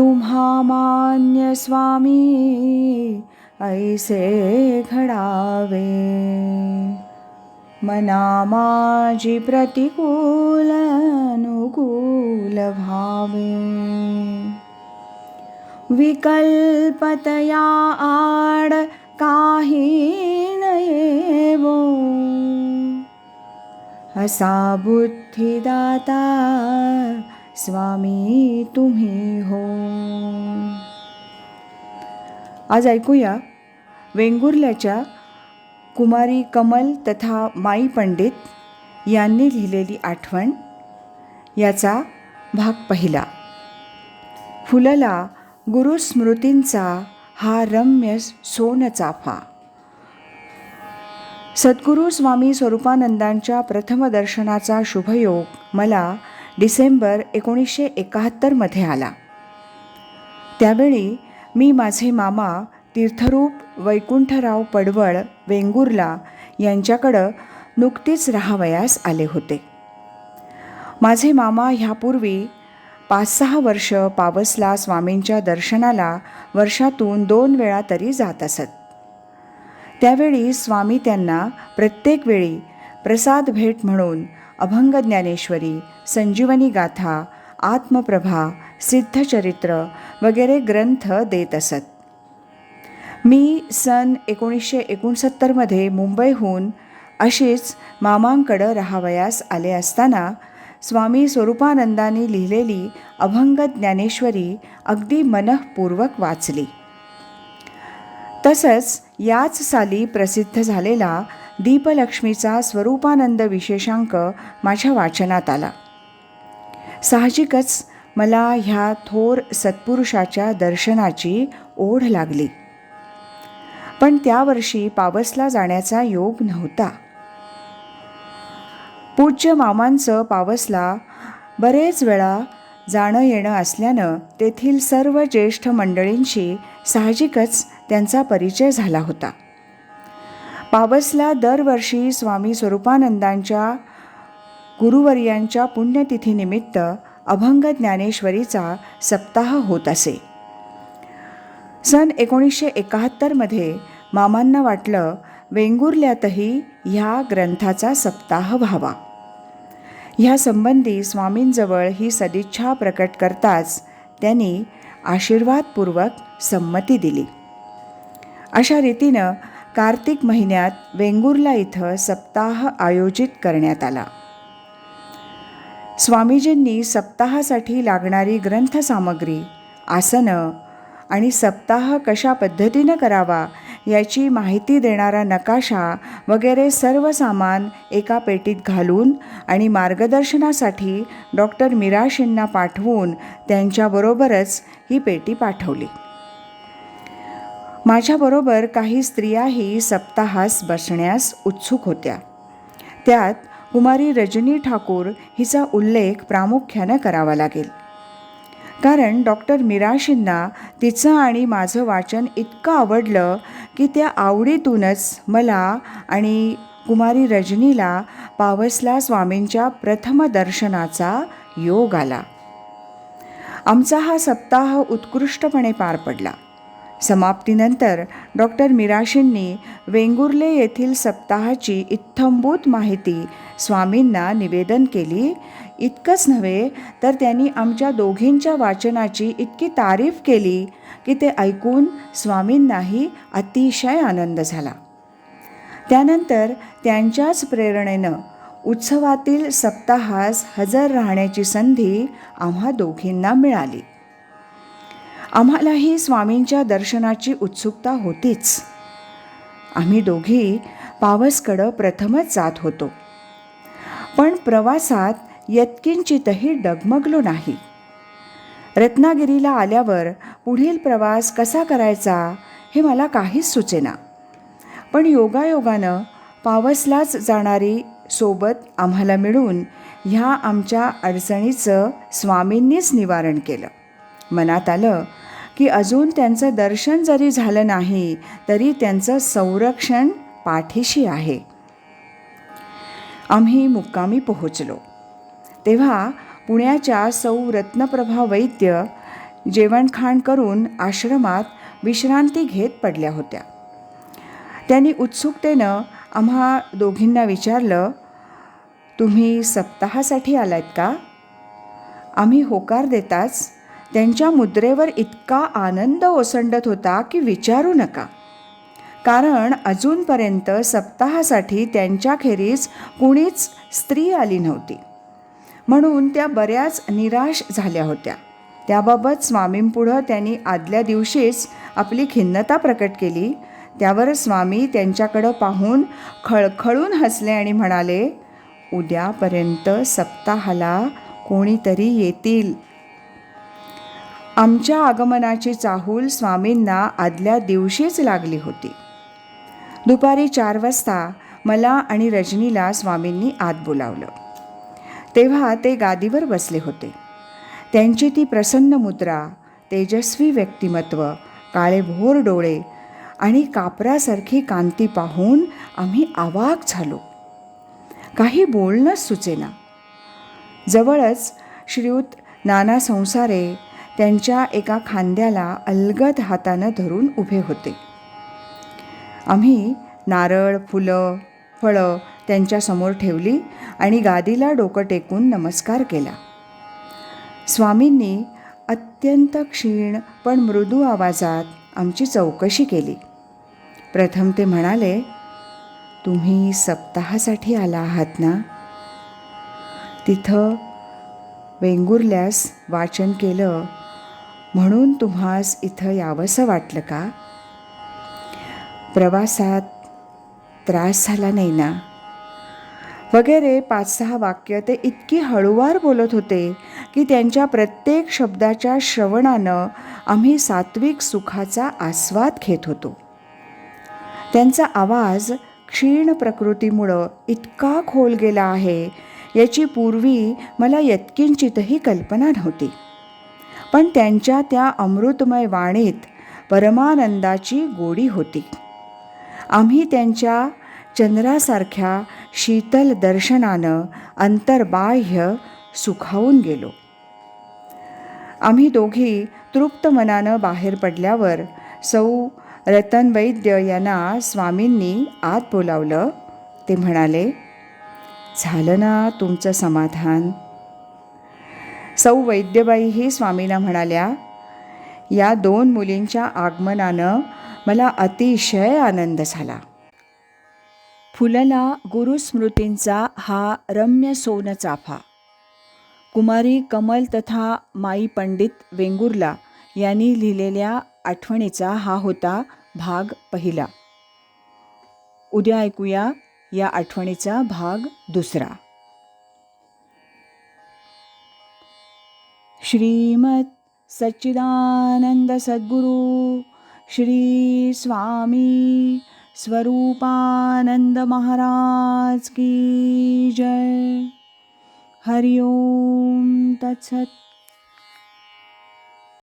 तुम्हा मान्य स्वामी ऐसे घडावे मना माझी प्रतिकूल अनुकूल भावे विकल्पतया आड काही नयेवो असा बुद्धिदाता स्वामी तुम्ही हो. आज ऐकूया वेंगुर्ल्याच्या कुमारी कमल तथा माई पंडित यांनी लिहिलेली आठवण. याचा भाग पहिला. फुलला गुरुस्मृतींचा हा रम्य सोनचाफा सद्गुरू स्वामी स्वरूपानंदांच्या प्रथम दर्शनाचा शुभयोग मला डिसेंबर एकोणीसशे एकाहत्तरमध्ये आला. त्यावेळी मी माझे मामा तीर्थरूप वैकुंठराव पडवळ वेंगुर्ला यांच्याकडं नुकतीच राहावयास आले होते. माझे मामा ह्यापूर्वी पाच सहा वर्ष पावसला स्वामींच्या दर्शनाला वर्षातून दोन वेळा तरी जात असत. त्यावेळी स्वामी त्यांना प्रत्येक वेळी प्रसाद भेट म्हणून अभंग ज्ञानेश्वरी संजीवनी गाथा आत्मप्रभा सिद्धचरित्र वगैरे ग्रंथ देत असत. मी सन एकोणीसशे एकोणसत्तरमध्ये मुंबईहून अशीच मामांकडं राहावयास आले असताना स्वामी स्वरूपानंदांनी लिहिलेली अभंग ज्ञानेश्वरी अगदी मनःपूर्वक वाचली. तसंच याच साली प्रसिद्ध झालेला दीपलक्ष्मीचा स्वरूपानंद विशेषांक माझ्या वाचनात आला. साहजिकच मला ह्या थोर सत्पुरुषाच्या दर्शनाची ओढ लागली. पण त्यावर्षी पावसला जाण्याचा योग नव्हता. पूज्य मामांचं पावसला बरेच वेळा जाणं येणं असल्यानं तेथील सर्व ज्येष्ठ मंडळींशी साहजिकच त्यांचा परिचय झाला होता. पावसला दरवर्षी स्वामी स्वरूपानंदांच्या गुरुवर्यांच्या पुण्यतिथीनिमित्त अभंग ज्ञानेश्वरीचा सप्ताह होत असे. सन एकोणीसशे एकाहत्तरमध्ये मामांना वाटलं वेंगुर्ल्यातही ह्या ग्रंथाचा सप्ताह व्हावा. ह्या संबंधी स्वामींजवळ ही सदिच्छा प्रकट करताच त्यांनी आशीर्वादपूर्वक संमती दिली. अशा रीतीनं कार्तिक महिन्यात वेंगुर्ला इथं सप्ताह आयोजित करण्यात आला. स्वामीजींनी सप्ताहासाठी लागणारी ग्रंथसामग्री आसनं आणि सप्ताह कशा पद्धतीनं करावा याची माहिती देणारा नकाशा वगैरे सर्व सामान एका पेटीत घालून आणि मार्गदर्शनासाठी डॉक्टर मिराशींना पाठवून त्यांच्याबरोबरच ही पेटी पाठवली. माझ्याबरोबर काही स्त्रियाही सप्ताहास बसण्यास उत्सुक होत्या. त्यात कुमारी रजनी ठाकूर हिचा उल्लेख प्रामुख्यानं करावा लागेल. कारण डॉक्टर मिराशींना तिचं आणि माझं वाचन इतकं आवडलं की त्या आवडीतूनच मला आणि कुमारी रजनीला पावसला स्वामींच्या प्रथम दर्शनाचा योग आला. आमचा हा सप्ताह उत्कृष्टपणे पार पडला. समाप्तीनंतर डॉक्टर मिराशींनी वेंगुर्ले येथील सप्ताहाची इत्थंभूत माहिती स्वामींना निवेदन केली. इतकंच नव्हे तर त्यांनी आमच्या दोघींच्या वाचनाची इतकी तारीफ केली की ते ऐकून स्वामींनाही अतिशय आनंद झाला. त्यानंतर त्यांच्याच प्रेरणेनं उत्सवातील सप्ताहास हजर राहण्याची संधी आम्हा दोघींना मिळाली. आम्हालाही स्वामींच्या दर्शनाची उत्सुकता होतीच. आम्ही दोघी पावसकडं प्रथमच जात होतो. पण प्रवासात यत्किंचितही डगमगलो नाही. रत्नागिरीला आल्यावर पुढील प्रवास कसा करायचा हे मला काहीच सुचेना. पण योगायोगानं पावसलाच जाणारी सोबत आम्हाला मिळून ह्या आमच्या अडचणीचं स्वामींनीच निवारण केलं. मनात आलं की अजून त्यांचं दर्शन जरी झालं नाही तरी त्यांचं संरक्षण पाठीशी आहे. आम्ही मुक्कामी पोहोचलो. तेव्हा पुण्याच्या सौ रत्नप्रभा वैद्य जेवणखाण करून आश्रमात विश्रांती घेत पडल्या होत्या. त्यांनी उत्सुकतेनं आम्हा दोघींना विचारलं तुम्ही सप्ताहासाठी आलात का? आम्ही होकार देताच त्यांच्या मुद्रेवर इतका आनंद ओसंडत होता की विचारू नका. कारण अजूनपर्यंत सप्ताहासाठी त्यांच्याखेरीज कुणीच स्त्री आली नव्हती. म्हणून त्या बऱ्याच निराश झाल्या होत्या. त्याबाबत स्वामींपुढं त्यांनी आदल्या दिवशीच आपली खिन्नता प्रकट केली. त्यावर स्वामी त्यांच्याकडं पाहून खळखळून हसले आणि म्हणाले उद्यापर्यंत सप्ताहाला कोणीतरी येतील. आमच्या आगमनाची चाहूल स्वामींना आदल्या दिवशीच लागली होती. दुपारी चार वाजता मला आणि रजनीला स्वामींनी आत बोलावलं. तेव्हा ते गादीवर बसले होते. त्यांची ती प्रसन्न मुद्रा तेजस्वी व्यक्तिमत्व काळेभोर डोळे आणि कापरासारखी कांती पाहून आम्ही आवाक झालो. काही बोलणंच सुचेना. जवळच श्रीयुत नाना संसारे त्यांच्या एका खांद्याला अलगद हातानं धरून उभे होते. आम्ही नारळ फुलं फळं त्यांच्यासमोर ठेवली आणि गादीला डोकं टेकून नमस्कार केला. स्वामींनी अत्यंत क्षीण पण मृदू आवाजात आमची चौकशी केली. प्रथम ते म्हणाले तुम्ही सप्ताहासाठी आला आहात ना? तिथं वेंगुर्ल्यास वाचन केलं म्हणून तुम्हास इथं यावंसं वाटलं का? प्रवासात त्रास झाला नाही ना? वगैरे पाच सहा वाक्य ते इतकी हळूवार बोलत होते की त्यांच्या प्रत्येक शब्दाच्या श्रवणानं आम्ही सात्विक सुखाचा आस्वाद घेत होतो. त्यांचा आवाज क्षीण प्रकृतीमुळं इतका खोल गेला आहे याची पूर्वी मला यत्किंचितही कल्पना नव्हती. पण त्यांच्या त्या अमृतमय वाणीत परमानंदाची गोडी होती. आम्ही त्यांच्या चंद्रासारख्या शीतल दर्शनानं अंतर्बाह्य सुखावून गेलो. आम्ही दोघी तृप्त मनानं बाहेर पडल्यावर सौ रतन वैद्य यांना स्वामींनी आत बोलावलं. ते म्हणाले झालं ना तुमचं समाधान? सौ वैद्यबाईही स्वामींना म्हणाल्या या दोन मुलींच्या आगमनानं मला अतिशय आनंद झाला. फुलला गुरुस्मृतींचा हा रम्य सोन चाफा. कुमारी कमल तथा माई पंडित वेंगुर्ला यांनी लिहिलेल्या आठवणीचा हा होता भाग पहिला. उद्या ऐकूया या आठवणीचा भाग दुसरा. श्रीमद् सच्चिदानन्दसद्गुरुश्रीस्वामी स्वरूपानन्दमहाराजकी जय। हरि ओं तत्सत्।